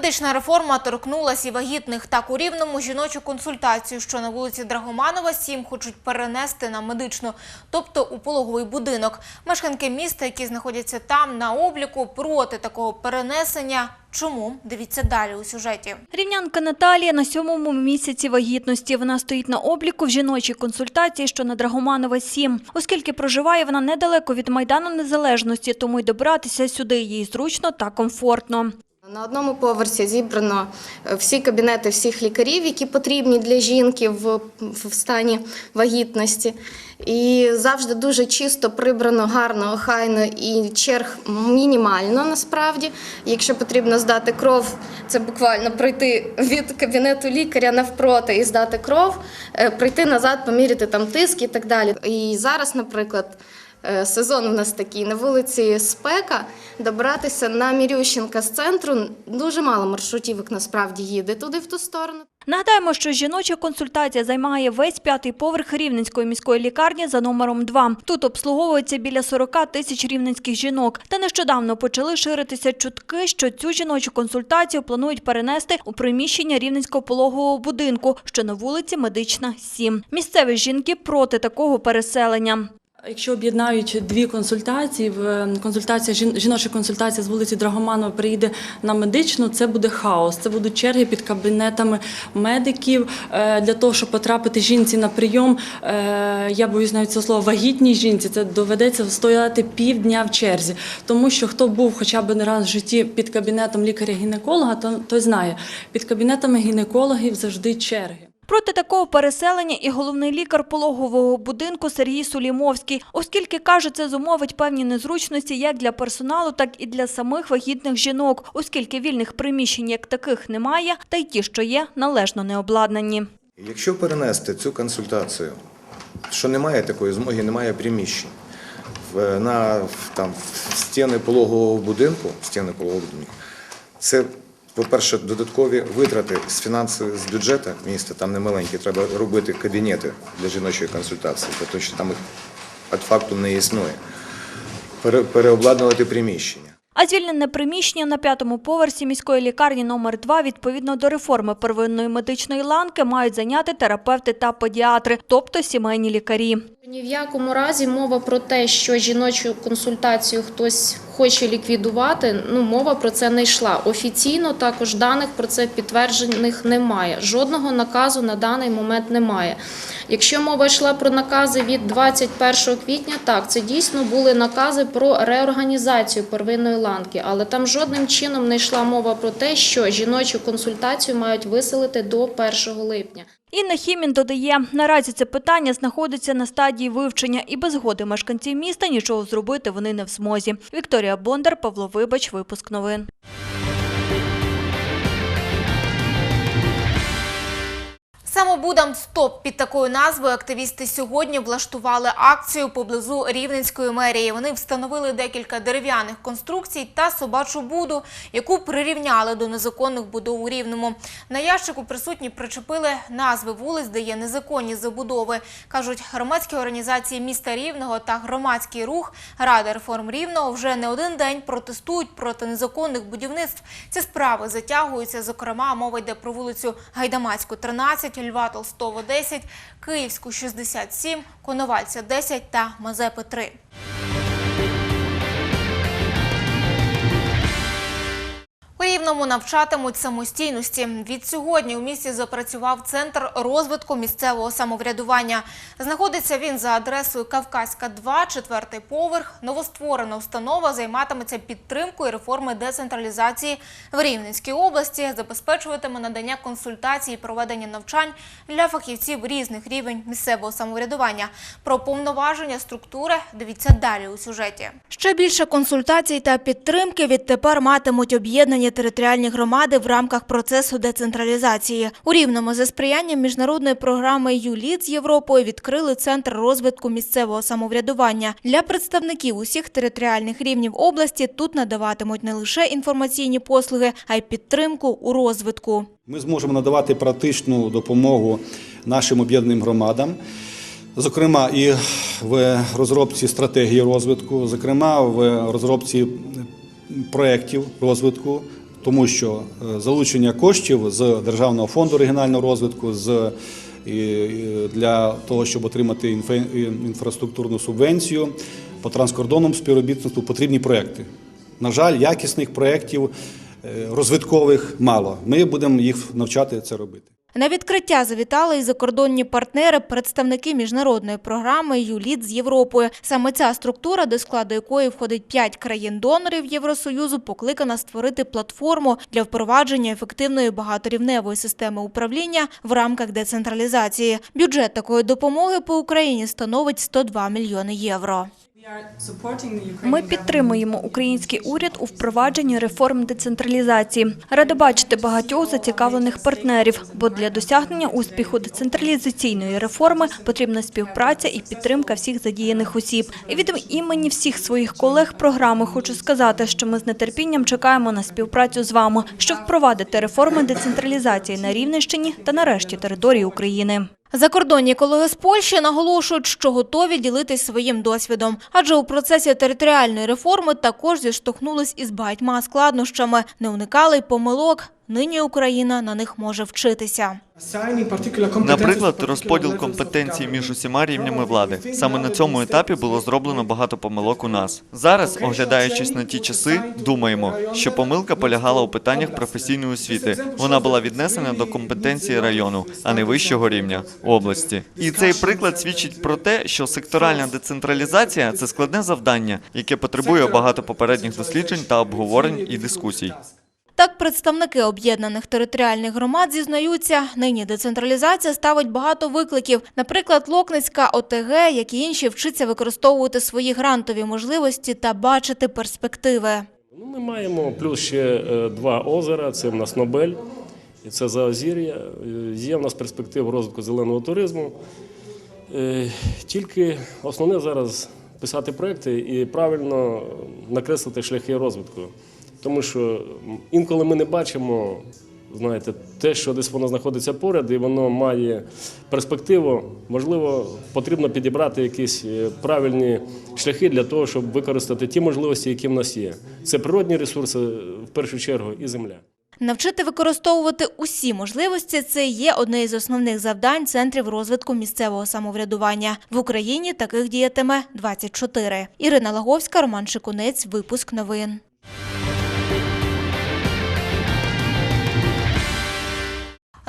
Медична реформа торкнулась і вагітних. Так у Рівному жіночу консультацію, що на вулиці Драгоманова, 7 хочуть перенести на медичну, тобто у пологовий будинок. Мешканки міста, які знаходяться там на обліку, проти такого перенесення. Чому? Дивіться далі у сюжеті. Рівнянка Наталія на сьомому місяці вагітності. Вона стоїть на обліку в жіночій консультації, що на Драгоманова 7. Оскільки проживає вона недалеко від Майдану Незалежності, тому й добиратися сюди їй зручно та комфортно. На одному поверсі зібрано е, всі кабінети всіх лікарів, які потрібні для жінки в, в стані вагітності. І завжди дуже чисто прибрано, гарно, охайно і черг мінімально насправді. Якщо потрібно здати кров, це буквально пройти від кабінету лікаря навпроти і здати кров, е, прийти назад, поміряти там тиск і так далі. І зараз, наприклад. Е, Сезон у нас такий на вулиці Спека. Добратися на Мірющенка з центру дуже мало маршрутівок насправді їде туди в ту сторону. Нагадаємо, що жіноча консультація займає весь п'ятий поверх Рівненської міської лікарні за номером 2. Тут обслуговується біля 40 тисяч рівненських жінок. Та нещодавно почали ширитися чутки, що цю жіночу консультацію планують перенести у приміщення Рівненського пологового будинку, що на вулиці Медична 7. Місцеві жінки проти такого переселення. Якщо об'єднають дві консультації, в- е, консультація жіноча консультація з вулиці Драгоманова приїде на медичну, це буде хаос. Це будуть черги під кабінетами медиків Е, для того, щоб потрапити жінці на прийом. е, Я боюсь навіть цього слова вагітній жінці. Це доведеться стояти півдня в черзі, тому що хто був хоча б не раз в житті під кабінетом лікаря-гінеколога, то той знає, під кабінетами гінекологів завжди черги. Проти такого переселення і головний лікар пологового будинку Сергій Сулімовський, оскільки каже, це зумовить певні незручності як для персоналу, так і для самих вагітних жінок, оскільки вільних приміщень як таких немає, та й ті, що є, належно не обладнані. Якщо перенести цю консультацію, що немає такої змоги, немає приміщень, на там, стіни пологового будинку, стіни пологового будинку, це, по-перше, додаткові витрати з фінансів з бюджету міста, там немаленькі, треба робити кабінети для жіночої консультації, тому що там їх від факту не існує. Пере, переобладнувати приміщення. А звільнене приміщення на п'ятому поверсі міської лікарні номер 2 відповідно до реформи первинної медичної ланки мають зайняти терапевти та педіатри, тобто сімейні лікарі. Ні в якому разі мова про те, що жіночу консультацію хтось хоче ліквідувати, ну мова про це не йшла. Офіційно також даних про це підтверджених немає. Жодного наказу на даний момент немає. Якщо мова йшла про накази від 21 квітня, так це дійсно були накази про реорганізацію первинної ланки, але там жодним чином не йшла мова про те, що жіночу консультацію мають виселити до 1 липня. Інна Хімін додає, наразі це питання знаходиться на стадії вивчення і без згоди мешканців міста нічого зробити вони не в змозі. Вікторія Бондар, Павло Вибач, випуск новин. Самобудам СТОП під такою назвою активісти сьогодні влаштували акцію поблизу Рівненської мерії. Вони встановили декілька дерев'яних конструкцій та собачу буду, яку прирівняли до незаконних будов у Рівному. На ящику присутні причепили назви вулиць, де є незаконні забудови. Кажуть, громадські організації міста Рівного та громадський рух Рада реформ Рівного вже не один день протестують проти незаконних будівництв. Ці справи затягуються. Зокрема, мова йде про вулицю Гайдамацьку, 13, Льва Толстого, 10, Київську, 67, Коновальця, 10 та Мазепи, 3. Рівному навчатимуть самостійності. Від сьогодні у місті запрацював центр розвитку місцевого самоврядування. Знаходиться він за адресою Кавказька, 2, четвертий поверх. Новостворена установа займатиметься підтримкою реформи децентралізації в Рівненській області, забезпечуватиме надання консультацій і проведення навчань для фахівців різних рівень місцевого самоврядування. Про повноваження структури дивіться далі у сюжеті. Ще більше консультацій та підтримки відтепер матимуть об'єднані територіальні громади в рамках процесу децентралізації. У Рівному за сприянням міжнародної програми «ЮЛІД» з Європою відкрили центр розвитку місцевого самоврядування. Для представників усіх територіальних рівнів області тут надаватимуть не лише інформаційні послуги, а й підтримку у розвитку. Ми зможемо надавати практичну допомогу нашим об'єднаним громадам, зокрема і в розробці стратегії розвитку, зокрема в розробці проєктів розвитку, тому що е, залучення коштів з Державного фонду регіонального розвитку, з і- і для того, щоб отримати інфраструктурну субвенцію по транскордонному співробітництву, потрібні проекти. На жаль, якісних проєктів е, розвиткових мало. Ми будемо їх навчати це робити. На відкриття завітали і закордонні партнери, представники міжнародної програми «ЮЛІД» з Європою. Саме ця структура, до складу якої входить п'ять країн-донорів Євросоюзу, покликана створити платформу для впровадження ефективної багаторівневої системи управління в рамках децентралізації. Бюджет такої допомоги по Україні становить 102 мільйони євро. Ми підтримуємо український уряд у впровадженні реформ децентралізації. Рада бачити багатьох зацікавлених партнерів, бо для досягнення успіху децентралізаційної реформи потрібна співпраця і підтримка всіх задіяних осіб. І від імені всіх своїх колег програми хочу сказати, що ми з нетерпінням чекаємо на співпрацю з вами, щоб впровадити реформи децентралізації на Рівненщині та на решті території України. Закордонні колеги з Польщі наголошують, що готові ділитись своїм досвідом, адже у процесі територіальної реформи також зіштовхнулись із багатьма складнощами, не уникали й помилок. Нині Україна на них може вчитися. Наприклад, розподіл компетенцій між усіма рівнями влади. Саме на цьому етапі було зроблено багато помилок у нас. Зараз, оглядаючись на ті часи, думаємо, що помилка полягала у питаннях професійної освіти. Вона була віднесена до компетенції району, а не вищого рівня області. І цей приклад свідчить про те, що секторальна децентралізація це складне завдання, яке потребує багато попередніх досліджень та обговорень і дискусій. Так, представники об'єднаних територіальних громад зізнаються, нині децентралізація ставить багато викликів. Наприклад, Локницька ОТГ, як і інші, вчиться використовувати свої грантові можливості та бачити перспективи. Ну, ми маємо плюс ще е, два озера. Це в нас Нобель і це Заозір'я. Е, Є в нас перспектива розвитку зеленого туризму. Е, Тільки основне зараз писати проекти і правильно накреслити шляхи розвитку. Тому що інколи ми не бачимо, знаєте, те, що десь воно знаходиться поряд, і воно має перспективу. Можливо, потрібно підібрати якісь е, правильні шляхи для того, щоб використати ті можливості, які в нас є. Це природні ресурси в першу чергу і земля. Навчити використовувати усі можливості – це є одне із основних завдань центрів розвитку місцевого самоврядування. В Україні таких діятиме 24. Ірина Лаговська, Роман Шикунець, випуск новин.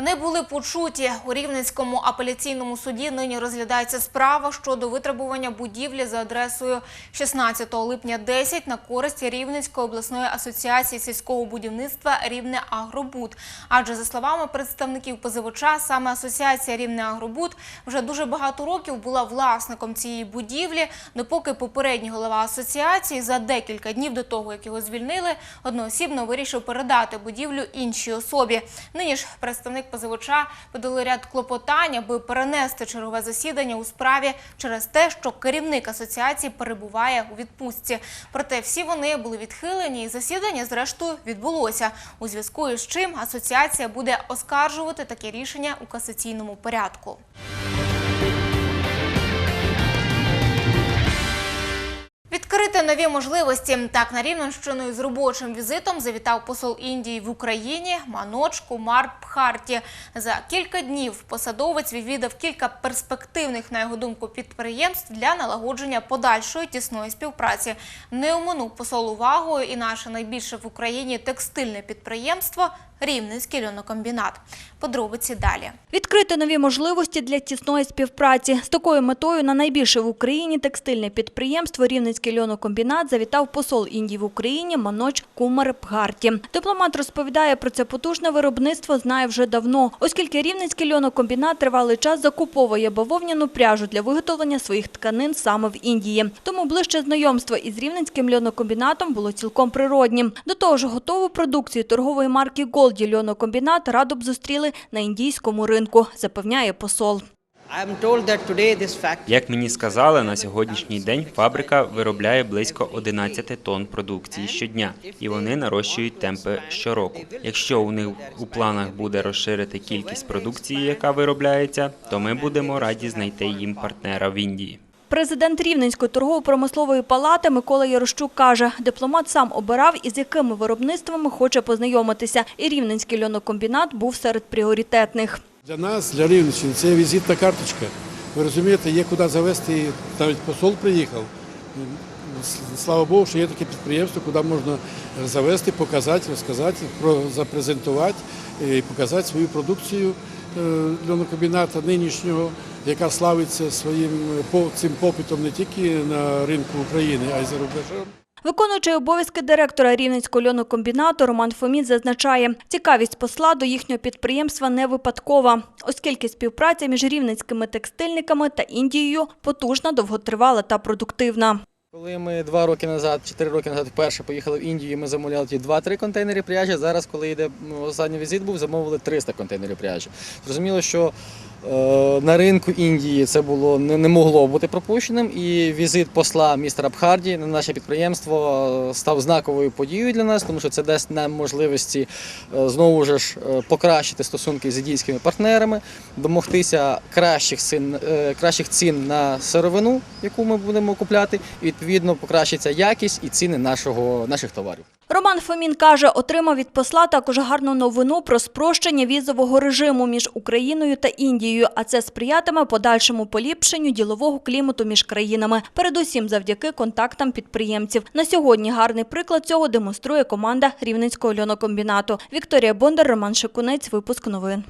Не були почуті. У Рівненському апеляційному суді нині розглядається справа щодо витребування будівлі за адресою 16 липня 10 на користь Рівненської обласної асоціації сільського будівництва «Рівне Агробуд». Адже, за словами представників позивача, саме асоціація «Рівне Агробуд» вже дуже багато років була власником цієї будівлі, допоки попередній голова асоціації за декілька днів до того, як його звільнили, одноосібно вирішив передати будівлю іншій особі. Нині ж представник позивача подали ряд клопотань, аби перенести чергове засідання у справі через те, що керівник асоціації перебуває у відпустці. Проте всі вони були відхилені, і засідання зрештою відбулося. У зв'язку із чим асоціація буде оскаржувати таке рішення у касаційному порядку. Відкрити нові можливості. Так, на Рівненщину з робочим візитом завітав посол Індії в Україні Маноч Кумар Бхарті. За кілька днів посадовець відвідав кілька перспективних, на його думку, підприємств для налагодження подальшої тісної співпраці. Не оминув посол увагою і наше найбільше в Україні текстильне підприємство Рівненський льонокомбінат. Подробиці далі. Відкрити нові можливості для тісної співпраці. З такою метою на найбільше в Україні текстильне підприємство Рівненський льонокомбінат завітав посол Індії в Україні Маноч Кумар Бгарті. Дипломат розповідає про це потужне виробництво знає вже давно, оскільки Рівненський льонокомбінат тривалий час закуповує бавовняну пряжу для виготовлення своїх тканин саме в Індії. Тому ближче знайомство із Рівненським льонокомбінатом було цілком природнім. До того ж, готову продукцію торгової марки Голді льонокомбінат радо б зустріли на індійському ринку, запевняє посол. Як мені сказали, на сьогоднішній день фабрика виробляє близько 11 тонн продукції щодня, і вони нарощують темпи щороку. Якщо у них у планах буде розширити кількість продукції, яка виробляється, то ми будемо раді знайти їм партнера в Індії. Президент Рівненської торгово-промислової палати Микола Ярощук каже, дипломат сам обирав, із якими виробництвами хоче познайомитися, і Рівненський льонокомбінат був серед пріоритетних. Для нас, для Рівненщини, це візитна карточка. Ви розумієте, є куди завести, навіть посол приїхав. Слава Богу, що є таке підприємство, куди можна завести, показати, розказати, запрезентувати і показати свою продукцію е, льонокомбіната нинішнього, яка славиться своїм е, по- цим попитом не тільки на ринку України, а й за рубежем. Виконуючий обов'язки директора Рівненського льонокомбінату Роман Фомін зазначає, цікавість посла до їхнього підприємства не випадкова, оскільки співпраця між рівненськими текстильниками та Індією потужна, довготривала та продуктивна. Коли ми два роки назад, чотири роки назад вперше поїхали в Індію, ми замовляли ті 2-3 контейнери пряжі. Зараз, коли йде ну, останній візит, був замовили 300 контейнерів пряжі. Зрозуміло, що на ринку Індії це було не, могло бути пропущеним. І візит посла містера Бхарді на наше підприємство е, став знаковою подією для нас, тому що це дасть нам можливості е, знову ж е, покращити стосунки з індійськими партнерами, домогтися кращих цін, е, кращих цін на сировину, яку ми будемо купляти, і відповідно покращиться якість і ціни нашого, наших товарів. Роман Фомін каже, отримав від посла також гарну новину про спрощення візового режиму між Україною та Індією, а це сприятиме подальшому поліпшенню ділового клімату між країнами, передусім завдяки контактам підприємців. На сьогодні гарний приклад цього демонструє команда Рівненського льонокомбінату. Вікторія Бондар, Роман Шикунець, випуск новин.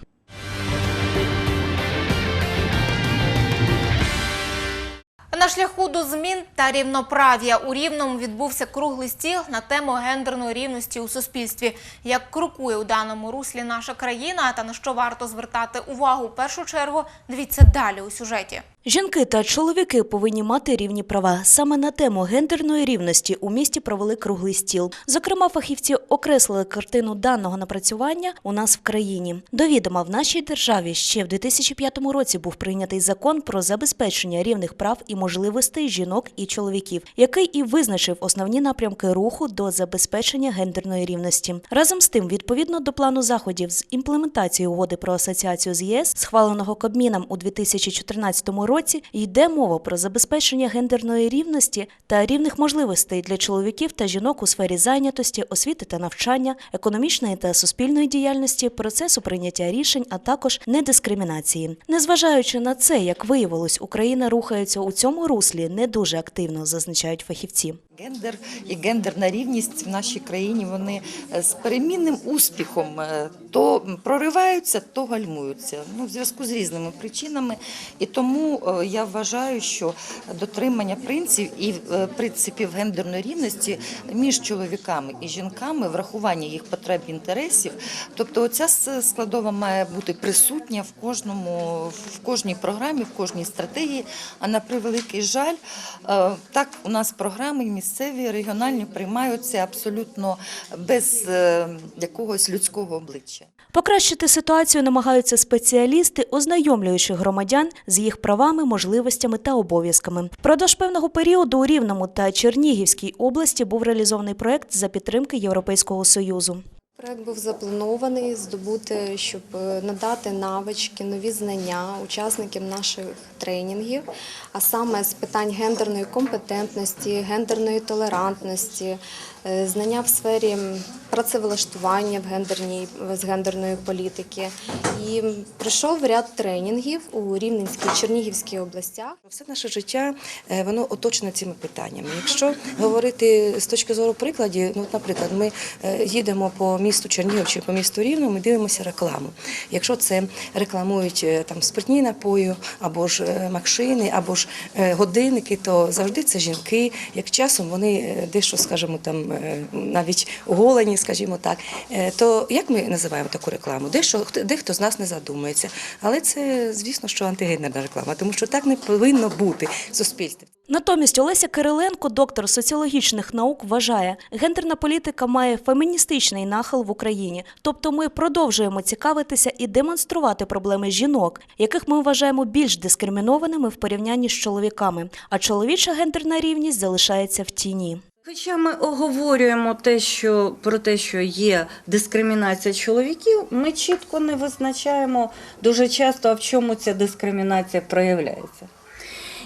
На шляху до змін та рівноправ'я у Рівному відбувся круглий стіл на тему гендерної рівності у суспільстві. Як крокує у даному руслі наша країна та на що варто звертати увагу в першу чергу, дивіться далі у сюжеті. Жінки та чоловіки повинні мати рівні права. Саме на тему гендерної рівності у місті провели круглий стіл. Зокрема, фахівці окреслили картину даного напрацювання у нас в країні. До відома в нашій державі ще в 2005 році був прийнятий закон про забезпечення рівних прав і можливостей жінок і чоловіків, який і визначив основні напрямки руху до забезпечення гендерної рівності. Разом з тим, відповідно до плану заходів з імплементації угоди про асоціацію з ЄС, схваленого Кабміном у 2014 році, йде мова про забезпечення гендерної рівності та рівних можливостей для чоловіків та жінок у сфері зайнятості, освіти та навчання, економічної та суспільної діяльності, процесу прийняття рішень, а також недискримінації. Незважаючи на це, як виявилось, Україна рухається у цьому руслі не дуже активно, зазначають фахівці. Гендер і гендерна рівність в нашій країні вони е, з перемінним успіхом е, то прориваються, то гальмуються. Ну, в зв'язку з різними причинами. І тому е, я вважаю, що дотримання принципів і принципів гендерної рівності між чоловіками і жінками, врахування їх потреб і інтересів, тобто оця складова має бути присутня в кожному, в кожній програмі, в кожній стратегії. А на превеликий жаль, так у нас програми місцеві, регіональні приймаються абсолютно без е, якогось людського обличчя. Покращити ситуацію намагаються спеціалісти, ознайомлюючи громадян з їх правами, можливостями та обов'язками. Впродовж певного періоду у Рівному та Чернігівській області був реалізований проект за підтримки Європейського союзу. Проект був запланований здобути, щоб е, надати навички, нові знання учасникам наших тренінгів, а саме з питань гендерної компетентності, гендерної толерантності, е, знання в сфері працевлаштування в гендерній з гендерної політики. І пройшов ряд тренінгів у Рівненській Чернігівській областях. Все наше життя е, воно оточено цими питаннями. Якщо говорити з точки зору прикладів, ну наприклад, ми е, їдемо по місту Чернігів чи по місту Рівно, ми дивимося рекламу. Якщо це рекламують там спиртні напої, або ж машини, або ж е, годинники, то завжди це жінки. Як часом вони е, дещо, скажімо, там е, навіть оголені, скажімо так. Е, То як ми називаємо таку рекламу? Дещо дехто з нас не задумується, але це звісно, що антигендерна реклама, тому що так не повинно бути в суспільстві. Натомість Олеся Кириленко, доктор соціологічних наук, вважає, гендерна політика має феміністичний нахил в Україні. Тобто ми продовжуємо цікавитися і демонструвати проблеми жінок, яких ми вважаємо більш дискримінованими в порівнянні з чоловіками. А чоловіча гендерна рівність залишається в тіні. Хоча ми оговорюємо те, що про те, що є дискримінація чоловіків, ми чітко не визначаємо дуже часто, а в чому ця дискримінація проявляється.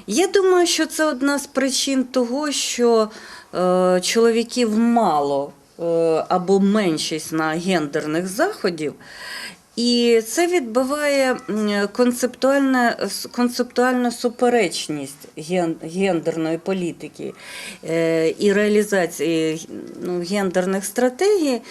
Я думаю, що це одна з причин того, що е, чоловіків мало е, або меншість на гендерних заходів. І це відбиває м, концептуальне, концептуальну суперечність ген- гендерної політики е, і реалізації ну, гендерних стратегій е,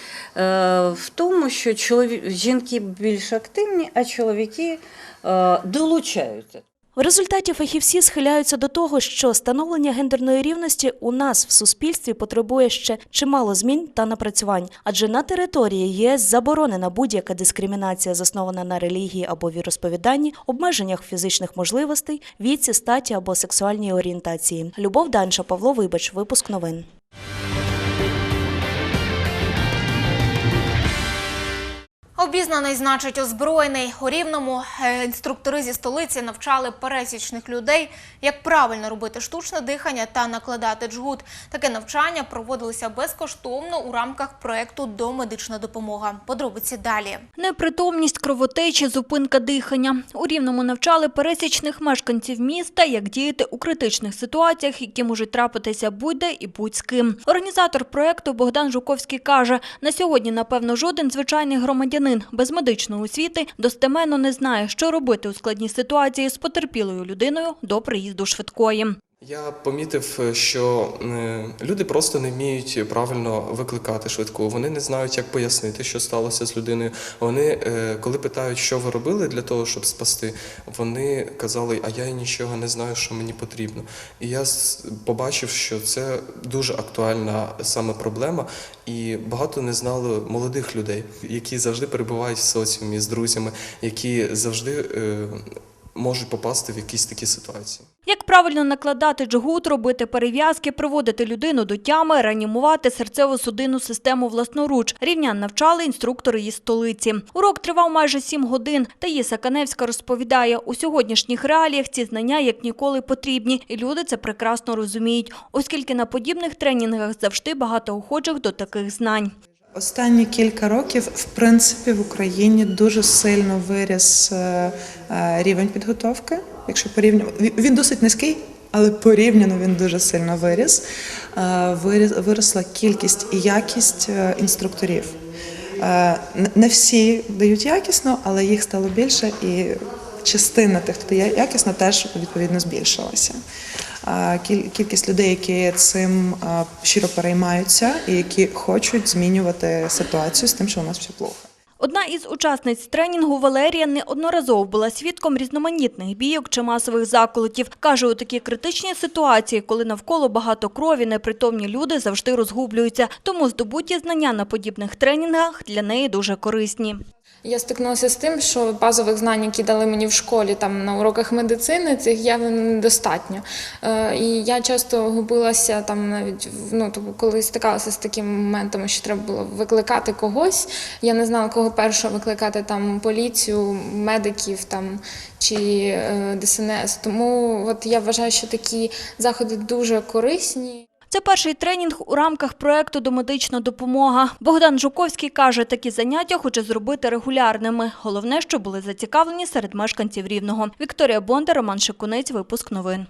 в тому, що чолові... жінки більш активні, а чоловіки е, долучаються. В результаті фахівці схиляються до того, що становлення гендерної рівності у нас в суспільстві потребує ще чимало змін та напрацювань, адже на території ЄС заборонена будь-яка дискримінація, заснована на релігії або віросповіданні, обмеженнях фізичних можливостей, віці, статі або сексуальній орієнтації. Любов Данша, Павло Вибач, випуск новин. Обізнаний значить озброєний. У Рівному е, інструктори зі столиці навчали пересічних людей, як правильно робити штучне дихання та накладати джгут. Таке навчання проводилося безкоштовно у рамках проекту «Домедична допомога». Подробиці далі. Непритомність, кровотечі, зупинка дихання. У Рівному навчали пересічних мешканців міста, як діяти у критичних ситуаціях, які можуть трапитися будь-де і будь з ким. Організатор проекту Богдан Жуковський каже, на сьогодні, напевно, жоден звичайний громадянин без медичної освіти достеменно не знає, що робити у складній ситуації з потерпілою людиною до приїзду швидкої. Я помітив, що е, люди просто не вміють правильно викликати швидку. Вони не знають, як пояснити, що сталося з людиною. Вони, е, коли питають, що ви робили для того, щоб спасти, вони казали, а я нічого не знаю, що мені потрібно. І я побачив, що це дуже актуальна саме проблема, і багато не знали молодих людей, які завжди перебувають в соціумі з друзями, які завжди е, можуть попасти в якісь такі ситуації. Як правильно накладати джгут, робити перев'язки, приводити людину до тями, реанімувати серцево-судинну систему власноруч. Рівнян навчали інструктори із столиці. Урок тривав майже сім годин. Таїса Каневська розповідає, у сьогоднішніх реаліях ці знання як ніколи потрібні, і люди це прекрасно розуміють, оскільки на подібних тренінгах завжди багато охочих до таких знань. Останні кілька років, в принципі, в Україні дуже сильно виріс е, е, рівень підготовки. Якщо порівняно він- досить низький, але порівняно він дуже сильно виріс. Е, Виросла кількість і якість інструкторів. Не всі дають якісно, але їх стало більше, і частина тих, хто дає якісно, теж відповідно збільшилася. Кількість людей, які цим щиро переймаються і які хочуть змінювати ситуацію з тим, що у нас все плохо. Одна із учасниць тренінгу Валерія неодноразово була свідком різноманітних бійок чи масових заколотів. Каже, у такій критичній ситуації, коли навколо багато крові, непритомні люди завжди розгублюються. Тому здобуті знання на подібних тренінгах для неї дуже корисні. Я стикнулася з тим, що базових знань, які дали мені в школі там на уроках медицини, цих явно недостатньо. Е, і я часто губилася там навіть ну, тобто, коли стикалася з такими моментами, що треба було викликати когось. Я не знала, кого першого викликати там поліцію, медиків там чи е, ДСНС. Тому от я вважаю, що такі заходи дуже корисні. Це перший тренінг у рамках проекту «Домедична допомога». Богдан Жуковський каже, такі заняття хоче зробити регулярними. Головне, що були зацікавлені серед мешканців Рівного. Вікторія Бонда, Роман Шикунець, випуск новин.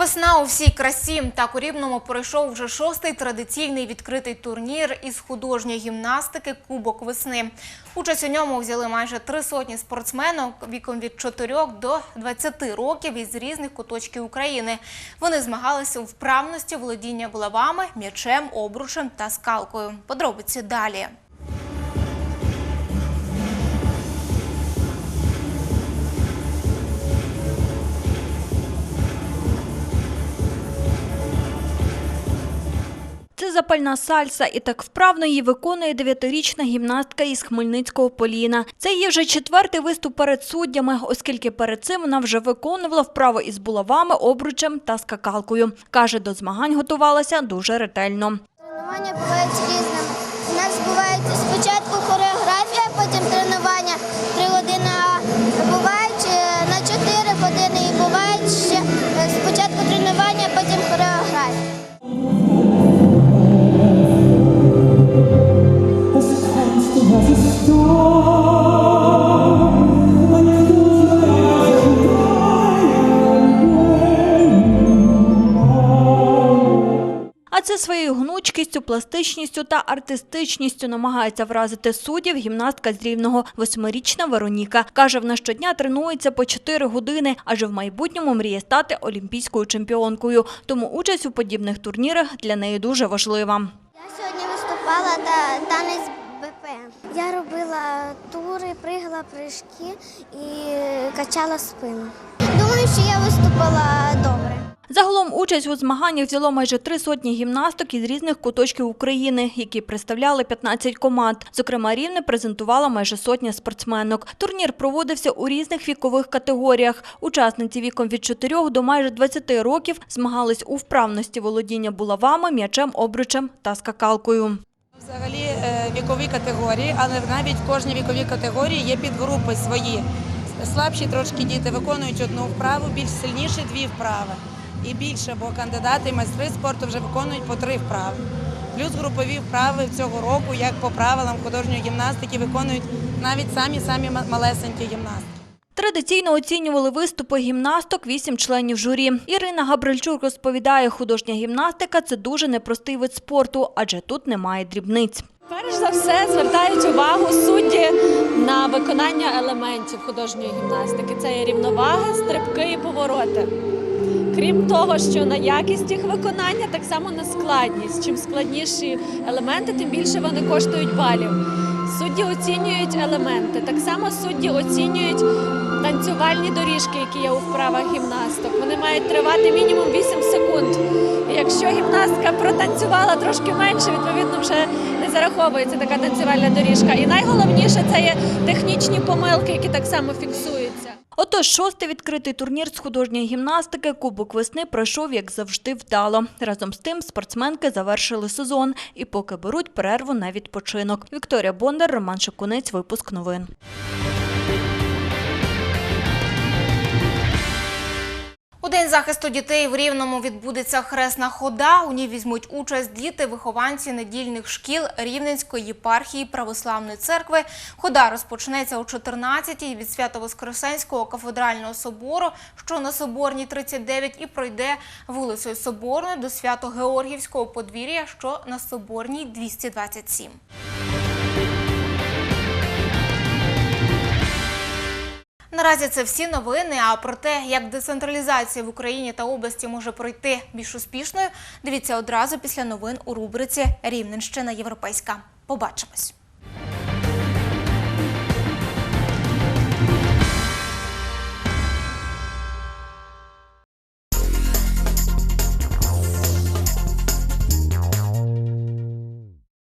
Весна у всій красі. Так у Рівному пройшов вже шостий традиційний відкритий турнір із художньої гімнастики Кубок весни. Участь у ньому взяли майже три сотні спортсменок віком від 4 до 20 років із різних куточків України. Вони змагалися у вправності володіння булавами, м'ячем, обручем та скалкою. Подробиці далі. Це запальна сальса, і так вправно її виконує дев'ятирічна гімнастка із Хмельницького Поліна. Це її вже четвертий виступ перед суддями, оскільки перед цим вона вже виконувала вправи із булавами, обручем та скакалкою. Каже, до змагань готувалася дуже ретельно. Тренування бувають різними. У нас бувають спочатку хореографія, потім тренування А це своєю гнучкістю, пластичністю та артистичністю намагається вразити суддів гімнастка з Рівного восьмирічна Вероніка. Каже, вона щодня тренується по 4 години, адже в майбутньому мріє стати олімпійською чемпіонкою. Тому участь у подібних турнірах для неї дуже важлива. Я сьогодні виступала та танець БПМ. Я робила тури, пригала прыжки і качала спину. Думаю, що я виступила добре. Загалом участь у змаганнях взяло майже три сотні гімнасток із різних куточків України, які представляли 15 команд. Зокрема, рівне презентувала майже сотня спортсменок. Турнір проводився у різних вікових категоріях. Учасниці віком від 4 до майже 20 років змагались у вправності володіння булавами, м'ячем, обручем та скакалкою. Взагалі е, вікові категорії, але навіть в кожній віковій категорії є підгрупи свої. Слабші трошки діти виконують одну вправу, більш сильніші дві вправи. І більше, бо кандидати і майстри спорту вже виконують по три вправи. Плюс групові вправи цього року, як по правилам художньої гімнастики, виконують навіть самі-самі малесенькі гімнастки. Традиційно оцінювали виступи гімнасток вісім членів журі. Ірина Габрильчук розповідає, художня гімнастика – це дуже непростий вид спорту, адже тут немає дрібниць. Перш за все звертають увагу судді на виконання елементів художньої гімнастики. Це є рівновага, стрибки і повороти. Крім того, що на якість їх виконання, так само на складність. Чим складніші елементи, тим більше вони коштують балів. Судді оцінюють елементи. Так само судді оцінюють танцювальні доріжки, які є у вправах гімнасток. Вони мають тривати мінімум 8 секунд. І Якщо гімнастка протанцювала трошки менше, відповідно вже не зараховується така танцювальна доріжка. І найголовніше це є технічні помилки, які так само фіксуються. Отож, шостий відкритий турнір з художньої гімнастики Кубок весни пройшов, як завжди, вдало. Разом з тим спортсменки завершили сезон і поки беруть перерву на відпочинок. Вікторія Бондар, Роман Шакунець, випуск новин. У День захисту дітей в Рівному відбудеться хресна хода. У ній візьмуть участь діти, вихованці недільних шкіл Рівненської єпархії Православної церкви. Хода розпочнеться о 14-й від Свято-Воскресенського кафедрального собору, що на Соборній 39, і пройде вулицею Соборною до Свято-Георгівського подвір'я, що на Соборній 227. Наразі це всі новини. А про те, як децентралізація в Україні та області може пройти більш успішною, дивіться одразу після новин у рубриці Рівненщина Європейська. Побачимось.